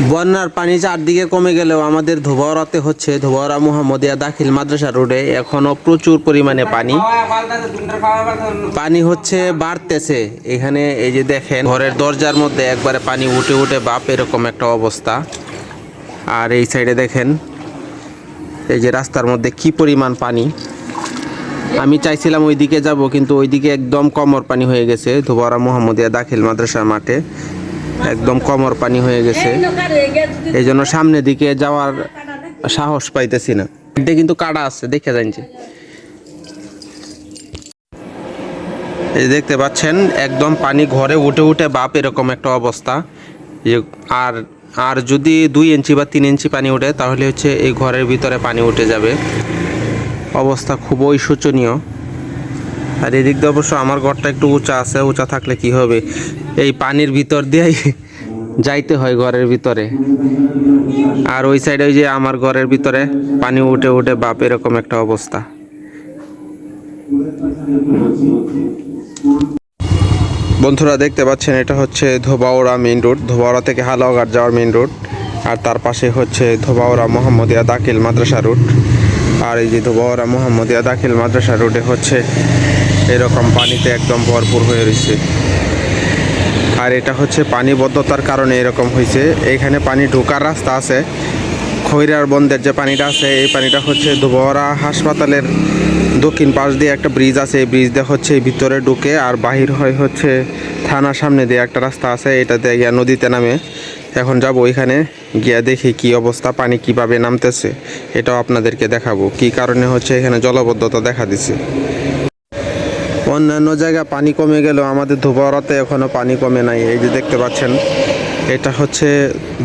বন্যার পানি চারদিকে কমে গেলেও আমাদের ধোবাওড়াতে হচ্ছে ধোবাওড়া মোহাম্মদিয়া দাখিল মাদ্রাসা রোডে এখনও প্রচুর পরিমাণে পানি। পানি হচ্ছে বাড়তেছে। এখানে এই যে দেখেন, ঘরের দরজার মধ্যে একবারে পানি উঠে উঠে বাপ এরকম একটা অবস্থা। আর এই সাইডে দেখেন, এই যে রাস্তার মধ্যে কি পরিমাণ পানি। আমি চাইছিলাম ওইদিকে যাব, কিন্তু ওইদিকে একদম কমর পানি হয়ে গেছে ধোবাওড়া মোহাম্মদিয়া দাখিল মাদ্রাসার মাঠে। একদম কমর পানি হয়ে গেছে। এই জন্য সামনের দিকে যাওয়ার সাহস পাইতেছি না। এটা কিন্তু কাটা আছে, দেখে জানছি এই দেখতে পাচ্ছেন, একদম পানি ঘরে উঠে উঠে বাপ, এরকম একটা অবস্থা। যে আর আর যদি দুই ইঞ্চি বা তিন ইঞ্চি পানি ওঠে তাহলে হচ্ছে এই ঘরের ভিতরে পানি উঠে যাবে। অবস্থা খুবই শোচনীয়। আর এদিক দিয়ে অবশ্য আমার ঘরটা একটু উঁচা আছে, উঁচা থাকলে কি হবে? এই পানির ভিতর দিয়েই যাইতে হয় ঘরের ভিতরে। আর ওই সাইডে ওই যে আমার ঘরের ভিতরে পানি উঠে উঠে বাপ এরকম একটা অবস্থা। বন্ধুরা, দেখতে পাচ্ছেন, এটা হচ্ছে ধোবাওড়া মেন রোড ধোবাওড়া থেকে হালাওঘাট যাওয়ার মেইন রোড আর তার পাশে হচ্ছে ধোবাওড়া মোহাম্মদিয়া দাখিল মাদ্রাসা রোড আর এই যে ধোবাওড়া মোহাম্মদিয়া দাখিল মাদ্রাসা রোডে হচ্ছে এরকম পানিতে একদম ভরপুর হয়ে রয়েছে। আর এটা হচ্ছে পানিবদ্ধতার কারণে এরকম হয়েছে। এখানে পানি ঢোকার রাস্তা আছে। খৈরার বন্ধের যে পানিটা আছে, এই পানিটা হচ্ছে ধোবাওড়া হাসপাতালের দক্ষিণ পাশ দিয়ে একটা ব্রিজ আছে। এই ব্রিজ দিয়ে হচ্ছে ভিতরে ঢুকে আর বাহির হয় হচ্ছে থানার সামনে দিয়ে একটা রাস্তা আছে। এটা দিয়ে গিয়া নদীতে নামে। এখন যাব ওইখানে গিয়া দেখি কি অবস্থা, পানি কীভাবে নামতেছে। এটাও আপনাদেরকে দেখাবো। কি কারণে হচ্ছে এখানে জলবদ্ধতা দেখা দিছে। অন্যান্য জায়গা পানি কমে গেলেও আমাদের ধোবাওড়াতে এখনও পানি কমে নাই। এই যে দেখতে পাচ্ছেন, এটা হচ্ছে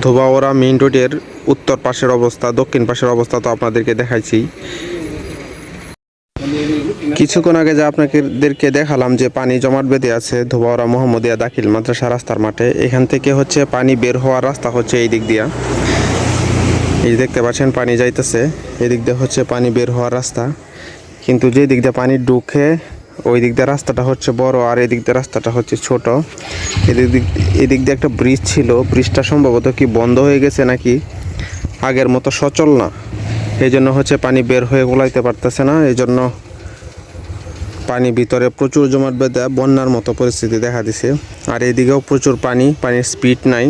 ধোবাওড়া মেইন রোডের উত্তর পাশের অবস্থা, দক্ষিণ পাশের অবস্থা তো আপনাদেরকে দেখাইছি। কিছুক্ষণ আগে যে আপনাদেরকে দেখালাম যে পানি জমাট বেঁধে আছে ধোবাওড়া মোহাম্মদিয়া দাখিল মাদ্রাসা রাস্তার মাঠে, এখান থেকে হচ্ছে পানি বের হওয়ার রাস্তা হচ্ছে এই দিক দিয়া। এই দেখতে পাচ্ছেন, পানি যাইতেছে, এদিক দিয়ে হচ্ছে পানি বের হওয়ার রাস্তা। কিন্তু যে দিক দিয়ে পানি ঢুকে ওই দিক দিয়ে রাস্তাটা হচ্ছে বড় আর এদিক দিয়ে রাস্তাটা হচ্ছে ছোট। এদিক দিক এদিক দিয়ে একটা ব্রিজ ছিল। ব্রিজটা সম্ভবত কি বন্ধ হয়ে গেছে নাকি? আগের মতো সচল না। এই জন্য হচ্ছে পানি বের হয়ে গোলাইতে পারতেছে না। এই জন্য পানি ভিতরে প্রচুর জমাট বেঁধে বন্যার মতো পরিস্থিতি দেখা দিছে। আর এদিকেও প্রচুর পানি, পানির স্পিড নাই।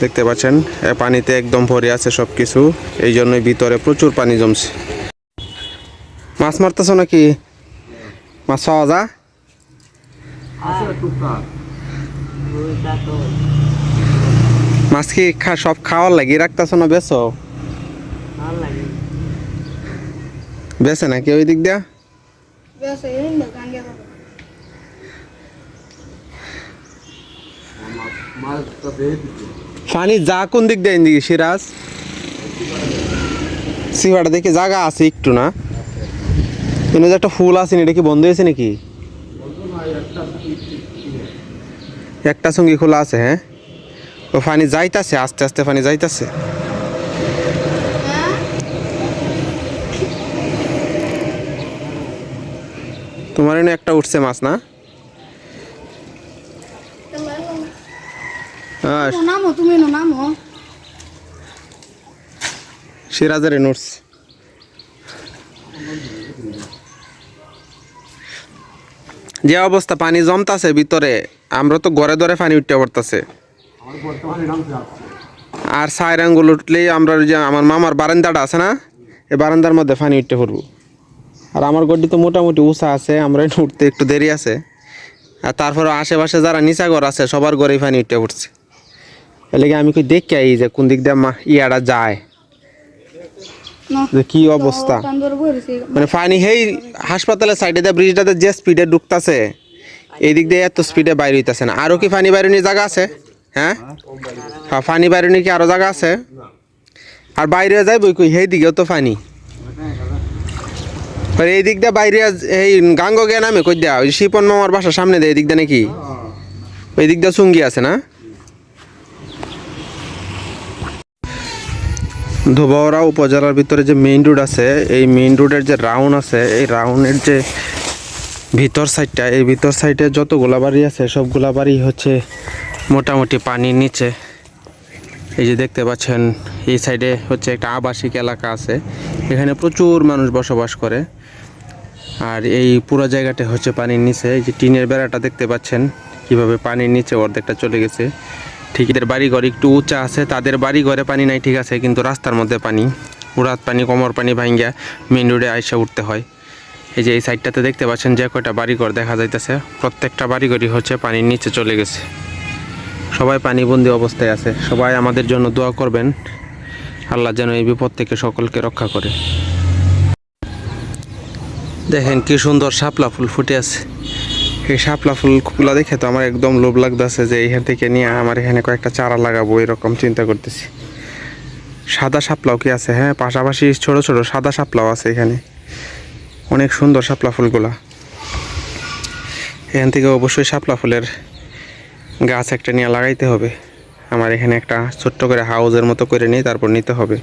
দেখতে পাচ্ছেন পানিতে একদম ভরে আছে সব কিছু এই জন্যই ভিতরে প্রচুর পানি জমছে। মাছ মারতেছ নাকি? মাছ পাওয়া যা। মাছ কি সব খাওয়ার লাগি? রাখতেছ না বেছো? বেছে নাকি ওই দিক দিয়া? পানি যা কোন দিক দিয়ে সিরাজ? সিভাটা দেখে জায়গা আছে একটু না? এখানে যে একটা ফুল আছে এটা কি বন্ধ হয়েছে নাকি? একটা সঙ্গী খোলা আছে হ্যাঁ? ও পানি যাইতাছে আস্তে আস্তে পানি যাইতাছে। তোমার এনে একটা উঠছে মাছ না? সিরাজের এনে যে অবস্থা, পানি জমতাছে ভিতরে, আমরা তো ঘরে ধরে পানি উঠতে পড়তেছে আর সাইর আঙ্গুল উঠলেই আমরা যে আমার মামার বারান্দাটা আছে না, এই বারান্দার মধ্যে পানি উঠতে পড়ব আর আমার গড্ডি তো মোটামুটি উঁচা আছে, আমরা উঠতে একটু দেরি আছে। আর তারপরে আশেপাশে যারা নিচা ঘর আছে, সবার ঘরেই পানি উঠতে পড়ছে এলাকা আমি কই দেখে যে কোন দিক দিয়ে ইয়াটা যায়। কি অবস্থা? মানে পানি হেই হাসপাতালের সাইডে দিয়ে ব্রিজটাতে যে স্পিডে ঢুকতাছে এই দিক দিয়ে এত স্পিডে বাইরে হইতাছে না। আরও কি পানি বাইরুনির জায়গা আছে? হ্যাঁ? হ্যাঁ পানি বাইরুনির কি আরও জায়গা আছে? আর বাইরে যাইব কই? সেই দিকেও তো পানি এই দিক দিয়ে বাইরে এই গাঙ্গ গিয়ে নামে কই দিয়া? ওই শিপন মামার বাসার সামনে দিয়ে এই দিক দিয়ে নাকি? ওই দিক দিয়ে চুঙ্গি আছে না? ধোবাওড়া উপজেলার ভিতরে যে মেইন রোড আছে, এই মেইন রোডের যে রাউন্ড আছে, এই রাউন্ডের যে ভিতর সাইডটা এই ভিতর সাইডে যতগুলা বাড়ি আছে সবগুলা বাড়ি হচ্ছে মোটামুটি পানির নিচে। এই যে দেখতে পাচ্ছেন, এই সাইডে হচ্ছে একটা আবাসিক এলাকা আছে, এখানে প্রচুর মানুষ বসবাস করে। আর এই পুরো জায়গাটা হচ্ছে পানির নিচে, এই যে টিনের বেড়াটা দেখতে পাচ্ছেন, কীভাবে পানির নিচে অর্ধেকটা চলে গেছে। ঠিক। এদের বাড়িঘর একটু উঁচা আছে, তাদের বাড়ি ঘরে পানি নাই, ঠিক আছে, কিন্তু রাস্তার মধ্যে পানি, উড়াত পানি, কোমর পানি ভাঙ্গা মেন রোডে আইসা উঠতে হয়। এই যে এই সাইডটাতে দেখতে পাচ্ছেন যে কয়টা বাড়িঘর দেখা যাইতেছে, প্রত্যেকটা বাড়িঘরই হচ্ছে পানির নিচে চলে গেছে। সবাই পানিবন্দি অবস্থায় আছে, সবাই আমাদের জন্য দোয়া করবেন, আল্লাহ যেন এই বিপদ থেকে সকলকে রক্ষা করে। দেখেন কি সুন্দর শাপলা ফুল ফুটে আছে। এই শাপলা ফুলগুলো দেখে তো আমার একদম লোভ লাগতেছে যে এখান থেকে নিয়ে আমার এখানে কয়েকটা চারা লাগাবো, এরকম চিন্তা করতেছি। সাদা শাপলাও কি আছে হ্যাঁ? পাশাপাশি ছোট ছোট সাদা শাপলাও আছে এখানে। অনেক সুন্দর শাপলা ফুলগুলা। এখান থেকে অবশ্যই শাপলা ফুলের গাছ একটা নিয়ে লাগাইতে হবে। আমার এখানে একটা ছোট্ট করে হাউজের মতো করে নিই তারপর নিতে হবে।